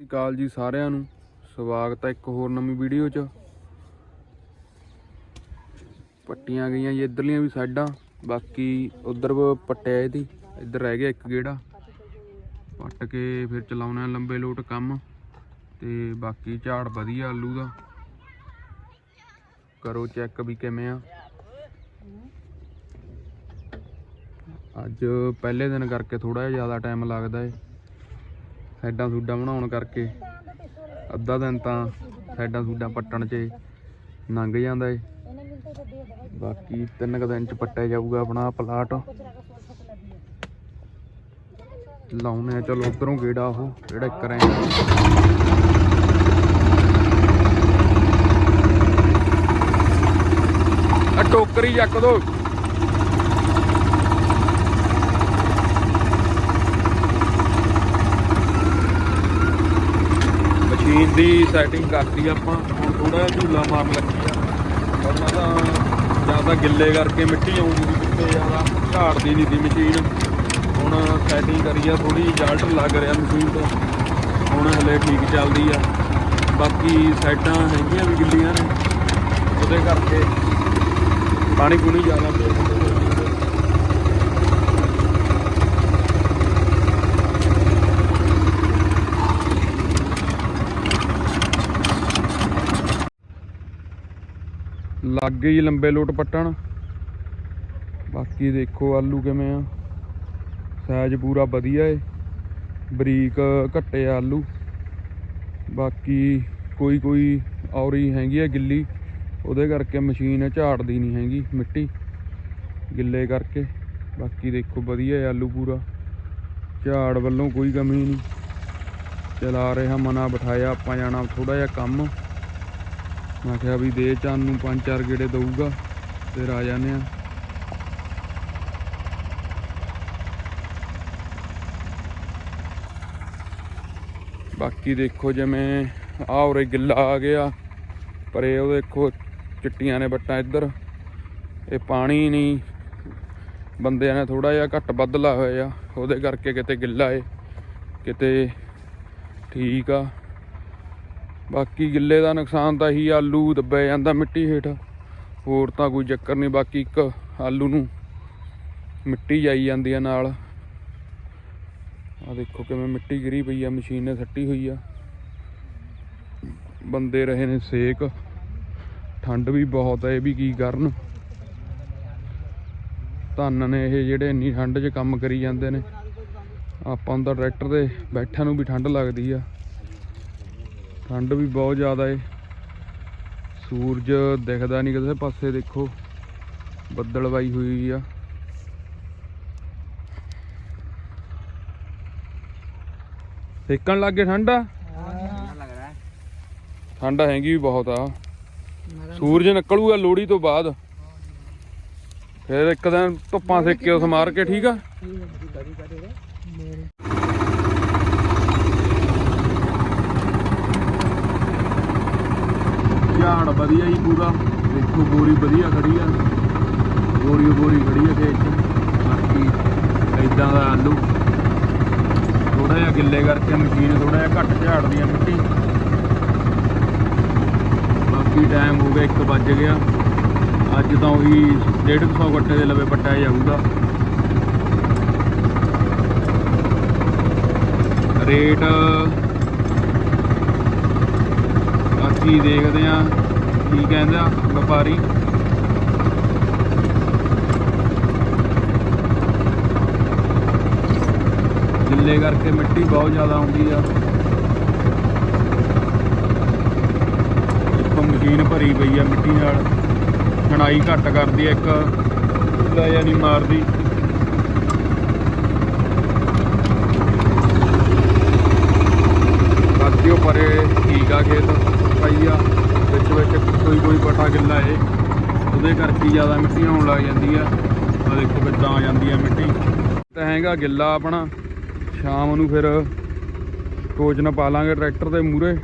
ਸਤਿ ਸ਼੍ਰੀ ਅਕਾਲ ਜੀ ਸਾਰਿਆਂ ਨੂੰ। ਸਵਾਗਤ ਹੈ ਇੱਕ ਹੋਰ ਨਵੀਂ ਵੀਡੀਓ 'ਚ। ਪੱਟੀਆਂ ਗਈਆਂ ਜੀ, ਇਧਰਲੀਆਂ ਵੀ ਸਾਈਡਾਂ। ਬਾਕੀ ਉਧਰ ਪੱਟਿਆ ਇਹਦੀ। ਇੱਧਰ ਰਹਿ ਗਿਆ ਇੱਕ ਗੇੜਾ। ਪੱਟ ਕੇ ਫਿਰ ਚਲਾਉਣਾ ਲੰਬੇ ਲੋਟ ਕੰਮ। ਤੇ ਬਾਕੀ ਝਾੜ ਵਧੀਆ ਆਲੂ ਦਾ। ਕਰੋ ਚੈੱਕ ਵੀ ਕਿਵੇਂ ਆ। ਅੱਜ ਪਹਿਲੇ ਦਿਨ ਕਰਕੇ ਥੋੜਾ ਜਿਹਾ ਜ਼ਿਆਦਾ ਟਾਈਮ ਲੱਗਦਾ ਏ। ਸਾਈਡਾਂ ਸੂਡਾਂ ਬਣਾਉਣ ਕਰਕੇ। ਅੱਧਾ ਦਿਨ ਤਾਂ ਸਾਈਡਾਂ ਸੂਡਾਂ ਪੱਟਣ 'ਚ ਲੰਘ ਜਾਂਦਾ ਏ। ਬਾਕੀ ਤਿੰਨ ਕੁ ਦਿਨ 'ਚ ਪੱਟਿਆ ਜਾਊਗਾ ਆਪਣਾ ਪਲਾਟ। ਲਾਉਨੇ ਆ, ਚਲੋ ਉਧਰੋਂ ਗੇੜਾ ਉਹ, ਜਿਹੜਾ ਇੱਕ ਰਹਿ ਆ ਟੋਕਰੀ ਚੱਕ ਦੋ। ਮਸ਼ੀਨ ਦੀ ਸੈਟਿੰਗ ਕਰਤੀ ਆਪਾਂ। ਹੁਣ ਥੋੜਾ ਜਿਹਾ ਝੂਲਾ ਮਾਰਨ ਲੱਗੀ ਆ। ਵਰਨਾ ਤਾਂ ਜ਼ਿਆਦਾ ਗਿੱਲੇ ਕਰਕੇ ਮਿੱਟੀ ਆਉਂਦੀ ਸੀ ਕਿਤੇ, ਜ਼ਿਆਦਾ ਝਾੜਦੀ ਨਹੀਂ ਸੀ ਮਸ਼ੀਨ। ਹੁਣ ਸੈਟਿੰਗ ਕਰੀ ਆ ਥੋੜੀ ਜਲਟ ਲੱਗ ਰਿਹਾ ਮਸ਼ੀਨ ਤੋਂ। ਹੁਣ ਹਲੇ ਠੀਕ ਚੱਲਦੀ ਆ। ਬਾਕੀ ਸਾਈਡਾਂ ਹੈਗੀਆਂ ਵੀ ਗਿੱਲੀਆਂ ਨੇ। ਉਹਦੇ ਕਰਕੇ ਪਾਣੀ ਪੂਣੀ ਜ਼ਿਆਦਾ ਪਿਆ ਹੁੰਦਾ ਲੱਗ ਗਈ ਲੰਬੇ ਲੋਟ ਪੱਟਣ। ਬਾਕੀ ਦੇਖੋ ਆਲੂ ਕਿਵੇਂ ਆ। ਸਾਈਜ਼ ਪੂਰਾ ਵਧੀਆ ਏ। ਬਰੀਕ ਘੱਟੇ ਆਲੂ। ਬਾਕੀ ਕੋਈ ਕੋਈ ਔਰੀ ਹੈਗੀ ਆ ਗਿੱਲੀ। ਉਹਦੇ ਕਰਕੇ ਮਸ਼ੀਨ ਝਾੜਦੀ ਨਹੀਂ ਹੈਗੀ ਮਿੱਟੀ ਗਿੱਲੇ ਕਰਕੇ। ਬਾਕੀ ਦੇਖੋ ਵਧੀਆ ਏ ਆਲੂ ਪੂਰਾ। ਝਾੜ ਵੱਲੋਂ ਕੋਈ ਕਮੀ ਨਹੀਂ। ਚਲਾ ਰਿਹਾ ਮਨਾ ਬਿਠਾਇਆ ਆਪਾਂ ਜਾਣਾ ਥੋੜਾ ਜਿਹਾ ਕੰਮ। ਮੈਂ ਕਿਹਾ ਵੀ ਦੇ ਚੰਨ ਨੂੰ ਪੰਜ ਚਾਰ ਗੇੜੇ ਦਊਗਾ, ਫਿਰ ਆ ਜਾਂਦੇ ਆ ਬਾਕੀ ਦੇਖੋ ਜਿਵੇਂ ਆਹ ਉਰੇ ਗਿੱਲਾ ਆ ਗਿਆ, ਪਰ ਇਹ ਉਹ ਦੇਖੋ ਚਿੱਟੀਆਂ ਨੇ ਬੱਟਾਂ ਇੱਧਰ। ਇਹ ਪਾਣੀ ਨਹੀਂ, ਬੰਦਿਆਂ ਨੇ ਥੋੜਾ ਜਿਹਾ ਘੱਟ ਵੱਧ ਬਦਲਾ ਹੋਇਆ, ਉਹਦੇ ਕਰਕੇ ਕਿਤੇ ਗਿੱਲਾ ਏ, ਕਿਤੇ ਠੀਕ ਆ। ਬਾਕੀ ਗਿੱਲੇ ਦਾ ਨੁਕਸਾਨ ਤਾਂ ਹੀ ਆਲੂ ਦੱਬਿਆ ਜਾਂਦਾ ਮਿੱਟੀ ਹੇਠ। ਹੋਰ ਤਾਂ ਕੋਈ ਚੱਕਰ ਨਹੀਂ, ਬਾਕੀ ਇੱਕ ਆਲੂ ਨੂੰ ਮਿੱਟੀ ਜਾਈ ਜਾਂਦੀ ਆ ਨਾਲ। ਆ ਦੇਖੋ ਕਿਵੇਂ ਮਿੱਟੀ ਗਿਰੀ ਪਈ ਆ, ਮਸ਼ੀਨ ਨੇ ਸੱਟੀ ਹੋਈ ਆ। ਬੰਦੇ ਰਹੇ ਨੇ ਸੇਕ। ਠੰਡ ਵੀ ਬਹੁਤ ਆ, ਇਹ ਵੀ ਕੀ ਕਰਨ। ਧੰਨ ਨੇ ਇਹ ਜਿਹੜੇ ਇੰਨੀ ਠੰਡ 'ਚ ਕੰਮ ਕਰੀ ਜਾਂਦੇ ਨੇ। ਆਪਾਂ ਨੂੰ ਤਾਂ ਟਰੈਕਟਰ ਤੇ ਬੈਠਿਆਂ ਨੂੰ ਵੀ ਠੰਡ ਲੱਗਦੀ ਆ। ਠੰਡ ਵੀ ਬਹੁਤ ਜ਼ਿਆਦਾ ਏ। ਸੂਰਜ ਦਿਖਦਾ ਨਹੀਂ ਕਿਸੇ ਪਾਸੇ, ਦੇਖੋ। ਬੱਦਲਵਾਈ ਹੋਈ ਆ। ਸੇਕਣ ਲੱਗੇ ਠੰਡਾ? ਠੰਡ ਹੈਗੀ ਵੀ ਬਹੁਤ ਆ। ਸੂਰਜ ਨਿਕਲੂਗਾ ਲੋੜੀ ਤੋਂ ਬਾਅਦ। ਫਿਰ ਇੱਕ ਦਿਨ ਧੁੱਪਾਂ ਸੇਕੇ ਉਸ ਮਾਰ ਕੇ, ਠੀਕ ਆ? ਝਾੜ ਵਧੀਆ ਹੀ ਪੂਰਾ। ਦੇਖੋ, ਬੋਰੀ ਵਧੀਆ ਖੜੀ ਆ। ਬੋਰੀ ਬੋਰੀ ਖੜੀ ਆ ਖੇਤ 'ਚ ਬਾਕੀ ਇਦਾਂ ਦਾ ਆਲੂ। ਥੋੜਾ ਜਿਹਾ ਗਿੱਲੇ ਕਰਕੇ ਮਸ਼ੀਨ ਥੋੜਾ ਜਿਹਾ ਘੱਟ ਝਾੜਦੀ ਆ ਮਿੱਟੀ। ਬਾਕੀ ਟਾਈਮ ਹੋ ਗਿਆ 1 ਵੱਜ ਗਿਆ। ਅੱਜ ਤਾਂ ਉਹੀ 150 ਗੱਟੇ ਦੇ ਲਵੇ ਪੱਟਿਆ ਜਾਊਗਾ। ਰੇਟ ਬਾਕੀ ਦੇਖਦੇ ਆ ਕੀ ਕਹਿੰਦਾ ਵਪਾਰੀ। ਗਿੱਲੇ ਕਰਕੇ ਮਿੱਟੀ ਬਹੁਤ ਜ਼ਿਆਦਾ ਆਉਂਦੀ ਆ। ਇੱਕ ਮਸ਼ੀਨ ਭਰੀ ਪਈ ਆ ਮਿੱਟੀ ਨਾਲ। ਖਣਾਈ ਘੱਟ ਕਰਦੀ ਆ ਇੱਕ। ਲੈ ਜਾਂ ਨਹੀਂ ਮਾਰਦੀ ਬਾਕੀ ਉਹ ਪਰੇ ਠੀਕ ਆ ਖੇਤ ਪਈ ਆ ਵਿੱਚ ਵਿੱਚ ਕੋਈ ਕੋਈ ਪਟਾ ਗਿੱਲਾ ਏ ਉਹਦੇ ਕਰਕੇ ਜ਼ਿਆਦਾ ਮਿੱਟੀ ਆਉਣ ਲੱਗ ਜਾਂਦੀ ਆ। ਆ ਦੇਖੋ ਕਿੱਦਾਂ ਆ ਜਾਂਦੀ ਆ ਮਿੱਟੀ। ਤਾਂ ਹੈਗਾ ਗਿੱਲਾ ਆਪਣਾ। ਸ਼ਾਮ ਨੂੰ ਫਿਰ ਟੋਚਨ ਪਾ ਲਾਂਗੇ ਟਰੈਕਟਰ ਦੇ ਮੂਰੇ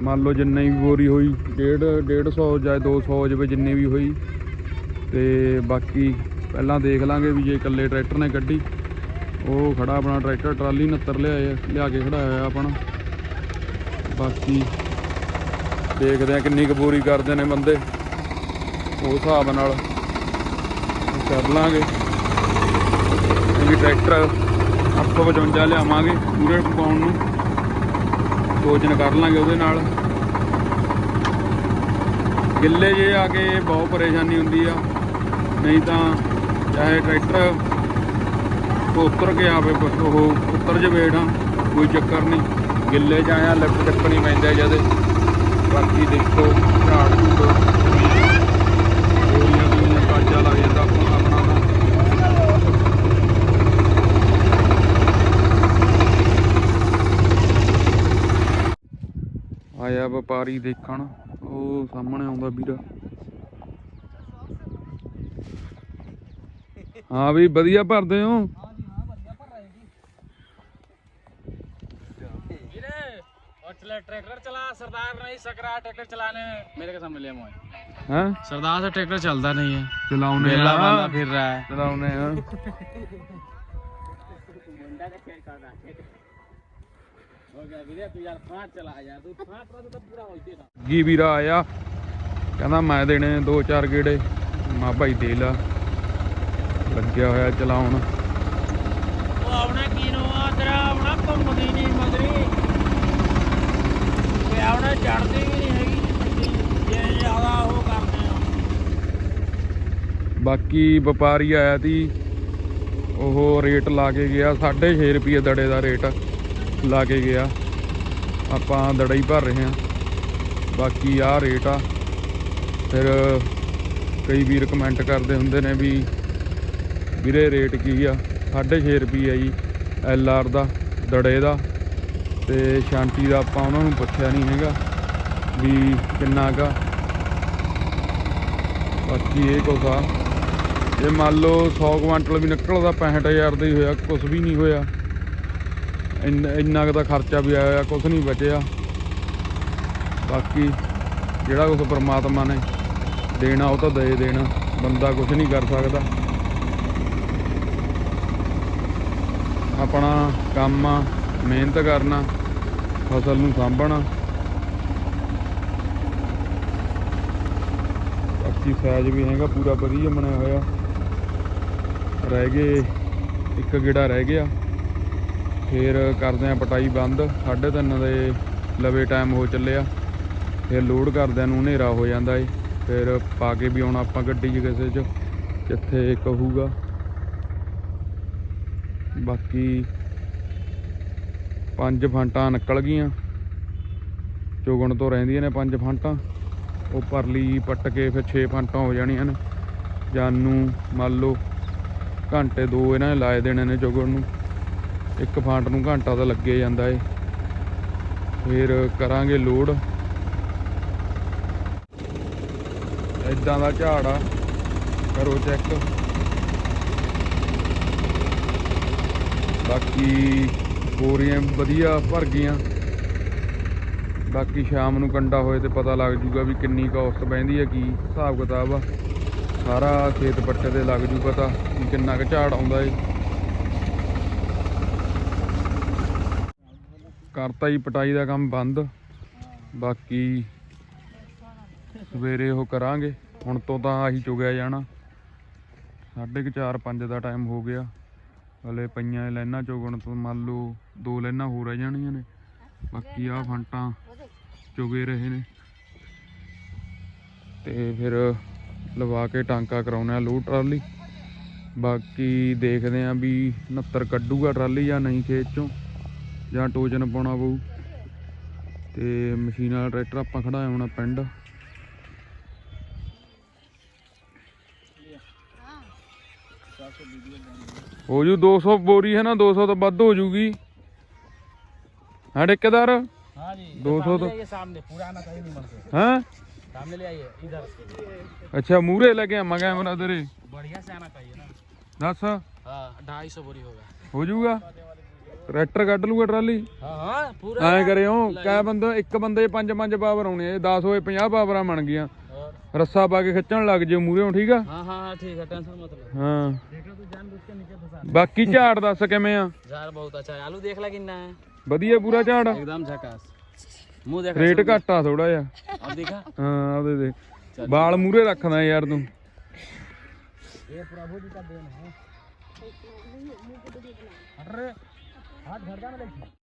ਮੰਨ ਲਓ ਜਿੰਨੀ ਵੀ ਬੋਰੀ ਹੋਈ 1.5 150 ਜਾਂ 200 ਹੋ ਜਾਵੇ ਜਿੰਨੀ ਵੀ ਹੋਈ। ਤੇ ਬਾਕੀ ਪਹਿਲਾਂ ਦੇਖ ਲਾਂਗੇ ਵੀ ਜੇ ਇਕੱਲੇ ਟਰੈਕਟਰ ਨੇ ਕੱਢੀ। ਉਹ ਖੜਾ ਆਪਣਾ ਟਰੈਕਟਰ, ਟਰਾਲੀ 69 ਲਿਆਏ ਲਿਆ ਕੇ ਖੜਾ ਹੋਇਆ ਆਪਣਾ। ਬਾਕੀ ਦੇਖਦੇ ਆ ਕਿੰਨੀ ਕੁ ਬੋਰੀ ਕਰਦੇ ਨੇ ਬੰਦੇ। ਉਸ ਹਿਸਾਬ ਨਾਲ ਕਰ ਲਾਂਗੇ। ਇਹ ਵੀ ਟਰੈਕਟਰ 855 ਲਿਆਵਾਂਗੇ ਪੂਰੇ ਪਾਉਣ ਨੂੰ। ਭੋਜਨ ਕਰ ਲਾਂਗੇ ਉਹਦੇ ਨਾਲ। ਗਿੱਲੇ ਜੇ ਆ ਕੇ ਬਹੁਤ ਪਰੇਸ਼ਾਨੀ ਹੁੰਦੀ ਆ। ਨਹੀਂ ਤਾਂ ਚਾਹੇ ਟਰੈਕਟਰ ਤੋਂ ਉਤਰ ਕੇ ਆਵੇ ਬ- ਉਹ ਉਤਰ ਜਵੇ ਹੇਠਾਂ ਕੋਈ ਚੱਕਰ ਨਹੀਂ। ਗਿੱਲੇ ਜਾਇਆ ਆਇਆ, ਲਿਫਟ ਚੱਕਣੀ ਪੈਂਦਾ ਜਦੇ। ਬਾਕੀ ਦੇਖੋ ਝਾੜ ਝੂੜ ਗੋਲੀਆਂ ਗੋਲੀਆਂ ਕਾਜਾ ਲੱਗ ਜਾਂਦਾ ਆਪਣਾ ਆਪਣਾ ਦਾ ਆਇਆ ਵਪਾਰੀ ਦੇਖਣ ਉਹ ਸਾਹਮਣੇ ਆਉਂਦਾ ਵੀਰਾ ਹਾਂ ਵੀ ਵਧੀਆ ਭਰਦੇ ਹੋ और चला ट्रैक्टर चला सरदार नहीं सक रहा ट्रैक्टर चलाने में मेरे के सामने ले मोए ਹੈ सरदार से ट्रैक्टर चलता नहीं है ਚਲਾਉਨੇ बेला बांधा ਆ फिर रहा है ਚਲਾਉਨੇ ਆ हो ਗੀ ਵੀਰਾ ਆਇਆ। ਕਹਿੰਦਾ ਮੈਂ ਦੇਣੇ ਦੋ ਚਾਰ ਗੇੜੇ। ਮਾ ਭਾਈ ਦੇ ਲਾ। ਲੱਗਿਆ ਹੋਇਆ ਚਲਾਉਣ। ਉਹ ਆਉਣਾ ਕੀ ਨੂੰ ਆ? ਤੇਰਾ ਆਉਣਾ ਘੁੰਮਦੀ ਨਹੀਂ ਮਗਰੀ। ਤੇ ਆਉਣਾ ਚੜਦੀ ਵੀ ਨਹੀਂ ਹੈਗੀ। ਜੇ ਜ਼ਿਆਦਾ ਉਹ ਕਰਦੇ ਆ। ਬਾਕੀ ਵਪਾਰੀ ਆਇਆ ਤੀ। ਉਹ ਰੇਟ ਲਾ ਕੇ ਗਿਆ। 6.5 ਰੁਪਏ ਦੜੇ ਦਾ ਰੇਟ। ਲਾ ਕੇ ਗਿਆ। ਆਪਾਂ ਦੜਾ ਹੀ ਭਰ ਰਹੇ ਹਾਂ। ਬਾਕੀ ਆਹ ਰੇਟ ਆ। ਫਿਰ ਕਈ ਵੀਰ ਕਮੈਂਟ ਕਰਦੇ ਹੁੰਦੇ ਨੇ ਵੀ ਵੀਰੇ ਰੇਟ ਕੀ ਆ? 6.5 ਰੁਪਏ ਜੀ ਐਲ ਆਰ ਦਾ, ਦੜੇ ਦਾ। ਤੇ ਸ਼ਾਂਤੀ ਦਾ ਆਪਾਂ ਉਹਨਾਂ ਨੂੰ ਪੁੱਛਿਆ ਨਹੀਂ ਹੈਗਾ ਵੀ ਕਿੰਨਾ ਗਾ ਬਾਕੀ ਇਹ ਕੁਛ ਆ। ਜੇ ਮੰਨ ਲਓ 100 ਕੁਆਂਟਲ ਵੀ ਨਿਕਲਦਾ 65000 ਦਾ ਹੀ ਹੋਇਆ ਕੁਝ ਵੀ ਨਹੀਂ ਹੋਇਆ। ਇੰਨਾ ਇੰਨਾ ਕੁ ਦਾ ਖਰਚਾ ਵੀ ਆਇਆ ਕੁਝ ਨਹੀਂ ਬਚਿਆ। ਬਾਕੀ ਜਿਹੜਾ ਕੁਝ ਪਰਮਾਤਮਾ ਨੇ ਦੇਣਾ, ਉਹ ਤਾਂ ਦੇ ਦੇਣਾ। ਬੰਦਾ ਕੁਝ ਨਹੀਂ ਕਰ ਸਕਦਾ। ਆਪਣਾ ਕੰਮ ਆ, ਮਿਹਨਤ ਕਰਨਾ, ਫਸਲ ਨੂੰ ਸਾਂਭਣਾ। ਬਾਕੀ ਸਾਈਜ਼ ਵੀ ਹੈਗਾ, ਪੂਰਾ ਵਧੀਆ ਬਣਿਆ ਹੋਇਆ। ਰਹਿ ਗਏ, ਇੱਕ ਗੇੜਾ ਰਹਿ ਗਿਆ। ਫਿਰ ਕਰਦੇ ਆ ਪਟਾਈ ਬੰਦ 3:30 ਦੇ ਲਵੇ ਟਾਈਮ ਹੋ ਚੱਲਿਆ। ਫਿਰ ਲੋਡ ਕਰਦਿਆਂ ਨੂੰ ਹਨੇਰਾ ਹੋ ਜਾਂਦਾ ਏ। ਫਿਰ ਪਾ ਕੇ ਵੀ ਆਉਣਾ ਆਪਾਂ ਗੱਡੀ 'ਚ ਕਿਸੇ 'ਚ, ਜਿੱਥੇ ਕਹੂਗਾ ਬਾਕੀ ਪੰਜ ਫਾਂਟਾਂ ਨਿਕਲ ਗਈਆਂ। ਚੁਗਣ ਤੋਂ ਰਹਿੰਦੀਆਂ ਨੇ ਪੰਜ ਫਾਂਟਾਂ। ਉਹ ਪਰਲੀ ਪੱਟ ਕੇ ਫਿਰ 6 ਫਾਂਟਾਂ ਹੋ ਜਾਣੀਆਂ ਨੇ। ਜਾਨ ਨੂੰ ਮੰਨ ਲਓ ਘੰਟੇ ਦੋ ਇਹਨਾਂ ਨੇ ਲਾਏ ਦੇਣੇ ਨੇ ਚੁਗਣ ਨੂੰ। ਇੱਕ ਫਾਂਟ ਨੂੰ ਘੰਟਾ ਤਾਂ ਲੱਗੇ ਜਾਂਦਾ ਏ। ਫਿਰ ਕਰਾਂਗੇ ਲੋਡ। ਇਦਾਂ ਦਾ ਝਾੜ ਆ। ਕਰੋ ਚੈੱਕ। ਬਾਕੀ ਬੋਰੀਆਂ ਵਧੀਆ ਭਰ ਗਈਆਂ। ਬਾਕੀ ਸ਼ਾਮ ਨੂੰ ਕੰਡਾ ਹੋਏ ਤੇ ਪਤਾ ਲੱਗ ਜੂਗਾ ਵੀ ਕਿੰਨੀ ਕਾਸਟ ਬਹਿੰਦੀ ਹੈ ਕੀ ਹਿਸਾਬ ਕਿਤਾਬ ਆ। ਸਾਰਾ ਖੇਤ ਪੱਟੇ ਤੇ ਲੱਗ ਜੂ ਪਤਾ ਕਿੰਨਾ ਕੁ ਝਾੜ ਆਉਂਦਾ ਏ। ਕਰਤਾ ਹੀ ਪਟਾਈ ਦਾ ਕੰਮ ਬੰਦ। ਬਾਕੀ ਸਵੇਰੇ ਉਹ ਕਰਾਂਗੇ। ਹੁਣ ਤੋਂ ਤਾਂ ਆਹੀ ਚੁਗਿਆ ਜਾਣਾ। ਸਾਢੇ ਕੁ ਚਾਰ 5 ਦਾ ਟਾਈਮ ਹੋ ਗਿਆ। ਹਲੇ ਪਈਆਂ ਲਾਈਨਾਂ ਚੁਗਣ ਤੋਂ, ਮੰਨ ਲਓ ਦੋ ਲਾਈਨਾਂ ਹੋਰ ਰਹਿ ਜਾਣੀਆਂ ਨੇ। ਬਾਕੀ ਆਹ ਫੰਟਾਂ ਚੁਗੇ ਰਹੇ ਨੇ। ਤੇ ਫਿਰ ਲਵਾ ਕੇ ਟਾਂਕਾ ਕਰਾਉਣਾ ਲੋਡ ਟਰਾਲੀ। ਬਾਕੀ ਦੇਖਦੇ ਆਂ ਵੀ 69 ਕੱਢੂਗਾ ਟਰਾਲੀ ਜਾਂ ਨਹੀਂ ਖੇਤ ਚੋਂ। ਜਾਂ ਟੋਜਨ ਪਾਉਣਾ ਪਊ ਤੇ ਮਸ਼ੀਨ ਵਾਲਾ ਟਰੈਕਟਰ ਆਪਾਂ ਖੜਾਇਆ ਹੋਣਾ ਪਿੰਡ ਹੋ ਜੂ 200 ਬੋਰੀ ਹੈ ਨਾ 200 ਤੋਂ ਵੱਧ ਹੋ ਜੂਗੀ ਹਾਂ ਠੇਕੇਦਾਰ हाँ जी 200 तो- ये सामने पूरा आना कहीं नहीं बनते ਹਾਂ सामने ले आइए इधर से ਅੱਛਾ ਮੂਰੇ ਲੈ ਕੇ ਆਵਾਂ ਕੈਮਰਾ ਤੇਰੇ बढ़िया से आना चाहिए ना ਦੱਸ हाँ ढाई सौ बोरी होगा ਹੋ ਜੂਗਾ ਟਰੈਕਟਰ ਕੱਢ ਲੂਗਾ ਟਰਾਲੀ। ਹਾਂ ਪੂਰਾ ਐ ਕਰਿਓ ਕਾ ਬੰਦਾ ਇੱਕ ਬੰਦੇ 5 5 ਪਾਵਰ ਆਉਣੇ 10 ਹੋਏ 50 ਪਾਵਰਾਂ ਬਣ ਗਈਆਂ। ਰੱਸਾ ਪਾ ਕੇ ਖਿੱਚਣ ਲੱਗ ਜਿਓ ਮੂਹਰੇੋਂ ਠੀਕ ਆ? ਠੀਕ ਆ ਬਾਕੀ ਝਾੜ ਦੱਸ ਕਿਵੇਂ ਆ? ਵਧੀਆ ਪੂਰਾ ਝਾੜ ਰੇਟ ਘਟਾ ਥੋੜਾ ਜਿਹਾ। ਆ ਦੇਖਾ। ਹਾਂ ਮੂਰੇ ਰੱਖਦਾ ਯਾਰ ਤੂੰ। ਇਹ ਪ੍ਰਭੂ ਜੀ ਦਾ ਦੇਣ ਹੈ। ਅਰੇ ঘাট ঘাটগান লাগছে